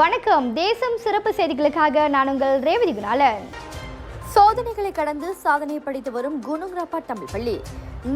வணக்கம். தேசம் சிறப்பு செய்திகளுக்காக நான் உங்கள் ரேவதி குணாலன். சோதனைகளை கடந்து சாதனை படித்து வரும் குணுங்ராப்பா தமிழ் பள்ளி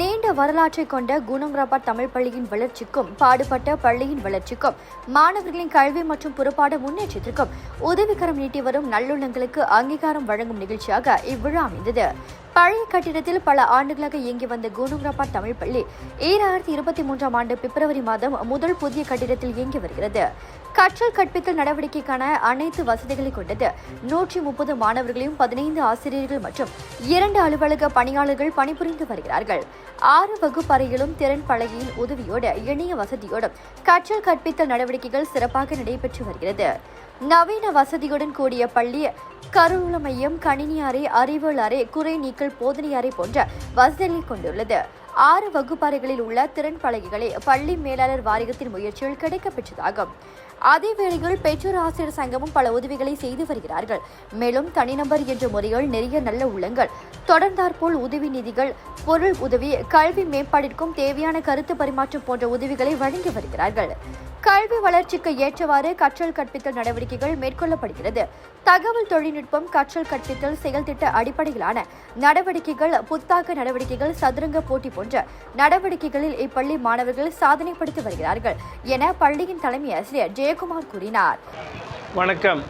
நீண்ட வரலாற்றை கொண்ட குணுங்ராப்பா தமிழ் பள்ளியின் வளர்ச்சிக்கும் பாடுபட்ட பள்ளியின் வளர்ச்சிக்கும் மாணவர்களின் கல்வி மற்றும் புறப்பாட முன்னேற்றத்திற்கும் உதவிக்கரம் நீட்டி வரும் நல்லுள்ளங்களுக்கு அங்கீகாரம் வழங்கும் நிகழ்ச்சியாக இவ்விழா அமைந்தது. பழைய கட்டிடத்தில் பல ஆண்டுகளாக இயங்கி வந்த குணுங்ராப்பா தமிழ் பள்ளி ஈராயிரத்தி இருபத்தி மூன்றாம் ஆண்டு பிப்ரவரி மாதம் முதல் புதிய கட்டிடத்தில் இயங்கி வருகிறது. கற்றல் கற்பித்தல் நடவடிக்கைக்கான அனைத்து வசதிகளை கொண்டது. நூற்றி முப்பது மாணவர்களையும் பதினைந்து ஆசிரியர்கள் மற்றும் இரண்டு அலுவலக பணியாளர்கள் பணிபுரிந்து வருகிறார்கள். ஆறு வகுப்பறையிலும் திறன் பலகையின் உதவியோடு இணைய வசதியோடும் கற்றல் கற்பித்தல் நடவடிக்கைகள் சிறப்பாக நடைபெற்று வருகிறது. நவீன வசதியுடன் கூடிய பள்ளி கருவூல மையம் கணினி அறை அறிவியல் அறை குறை நீக்கல் போதனை அறை போன்ற வசதிகளை கொண்டுள்ளது. ஆறு வகுப்பறைகளில் உள்ள திறன் பலகைகளை பள்ளி மேலாளர் வாரியத்தின் முயற்சியில் கிடைக்கப்பெற்றதாகும். அதே வேளையில் பெற்றோர் ஆசிரியர் சங்கமும் பல உதவிகளை செய்து வருகிறார்கள். மேலும் தனிநபர் என்ற முறையில் நிறைய நல்ல உள்ளங்கள் தொடர்ந்தாற்போல் உதவி நிதிகள் பொருள் உதவி கல்வி மேம்பாட்டிற்கும் தேவையான கருத்து பரிமாற்றம் போன்ற உதவிகளை வழங்கி வருகிறார்கள். கல்வி வளர்ச்சிக்கு ஏற்றவாறு கற்றல் கற்பித்தல் நடவடிக்கைகள் மேற்கொள்ளப்படுகிறது. தகவல் தொழில்நுட்பம் கற்றல் கற்பித்தல் செயல்திட்ட அடிப்படையிலான நடவடிக்கைகள் புத்தாக்க நடவடிக்கைகள் சதுரங்க போட்டி போன்ற நடவடிக்கைகளில் இப்பள்ளி மாணவர்கள் சாதனை படுத்தி வருகிறார்கள் என பள்ளியின் தலைமை ஆசிரியர் ஜெயக்குமார் கூறினார். வணக்கம்.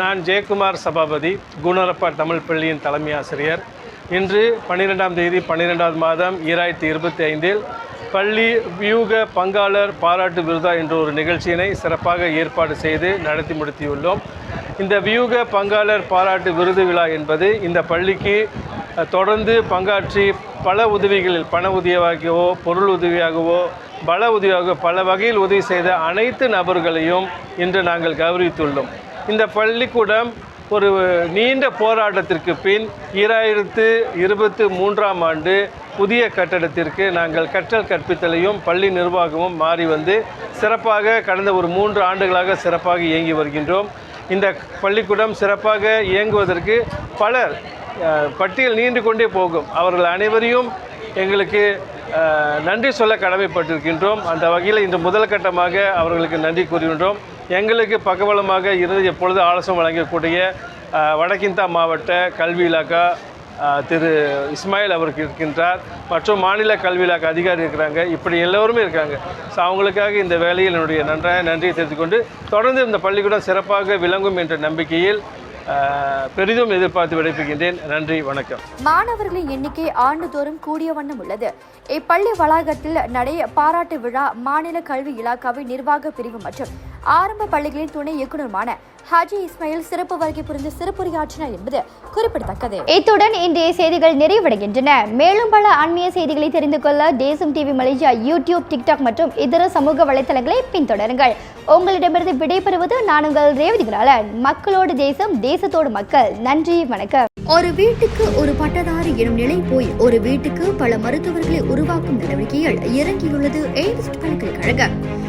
நான் ஜெயக்குமார் சபாபதி குணரப்பா தமிழ் பள்ளியின் தலைமை ஆசிரியர். இன்று பன்னிரெண்டாம் தேதி பன்னிரெண்டாவது மாதம் ஈராயிரத்தி இருபத்தி ஐந்தில் பள்ளி வியூக பங்காளர் பாராட்டு விருதா என்ற ஒரு நிகழ்ச்சியினை சிறப்பாக ஏற்பாடு செய்து நடத்தி முடித்தியுள்ளோம் இந்த வியூக பங்காளர் பாராட்டு விருது விழா என்பது இந்த பள்ளிக்கு தொடர்ந்து பங்காற்றி பல உதவிகளில் பண உதவியாகவோ பொருள் உதவியாகவோ பல உதவியாக பல வகையில் உதவி செய்த அனைத்து நபர்களையும் இன்று நாங்கள் கௌரவித்துள்ளோம். இந்த பள்ளிக்கூடம் ஒரு நீண்ட போராட்டத்திற்கு பின் ஈராயிரத்து இருபத்து மூன்றாம் ஆண்டு புதிய கட்டடத்திற்கு நாங்கள் கற்றல் கற்பித்தலையும் பள்ளி நிர்வாகமும் மாறி வந்து சிறப்பாக கடந்த ஒரு மூன்று ஆண்டுகளாக சிறப்பாக இயங்கி வருகின்றோம். இந்த பள்ளிக்கூடம் சிறப்பாக இயங்குவதற்கு பலர் பட்டியல் நீண்டு கொண்டே போகும். அவர்கள் அனைவரையும் எங்களுக்கு நன்றி சொல்ல கடமைப்பட்டிருக்கின்றோம். அந்த வகையில் இன்று முதல் கட்டமாக அவர்களுக்கு நன்றி கூறுகின்றோம். எங்களுக்கு பக்கபலமாக இருந்து எப்பொழுது ஆலோசனை வழங்கக்கூடிய வடக்கிந்தா மாவட்ட கல்வி இலாக்கா திரு இஸ்மாயில் அவருக்கு இருக்கின்றார். மற்றும் மாநில கல்வி இலாக்க அதிகாரி இருக்கிறாங்க. இப்படி எல்லோருமே இருக்காங்க. ஸோ அவங்களுக்காக இந்த வேலையில் என்னுடைய நன்றாக நன்றியை தெரிவித்துக்கொண்டு தொடர்ந்து இந்த பள்ளிக்கூடம் சிறப்பாக விளங்கும் என்ற நம்பிக்கையில் பெரிதும் எதிர்பார்த்து விடைபெறுகின்றேன். நன்றி வணக்கம். மாணவர்களின் எண்ணிக்கை ஆண்டுதோறும் கூடிய வண்ணம் உள்ளது. இப்பள்ளி வளாகத்தில் நடை பாராட்டு விழா மாநில கல்வி இலாக்காவின் நிர்வாக பிரிவு மற்றும் ஆரம்ப பள்ளிகளின் துணை இயக்குநருமான ஹாஜி இஸ்மாயில் சிறப்பு வருகை புரிந்து சிறப்புரையாற்றினார் என்பது குறிப்பிடத்தக்கது. இத்துடன் இன்றைய செய்திகள் நிறைவடைகின்றன. மேலும் பல ஆன்மீக செய்திகளை தெரிந்து கொள்ள தேசம் டிவி மலேசியா யூடியூப் டிக்டாக் மற்றும் இதர சமூக வலைத்தளங்களை பின்தொடருங்கள். உங்களிடமிருந்து விடைபெறுவது நான் உங்கள் ரேவதி குணாலன் மக்களோடு தேசம் தேசத்தோடு மக்கள். நன்றி வணக்கம். ஒரு வீட்டுக்கு ஒரு பட்டதாரி எனும் நிலை போய் ஒரு வீட்டுக்கு பல மருத்துவர்களை உருவாக்கும் நடவடிக்கையில் இறங்கியுள்ளது. எய்ம்ஸ் பல்கலைக்கழகம்.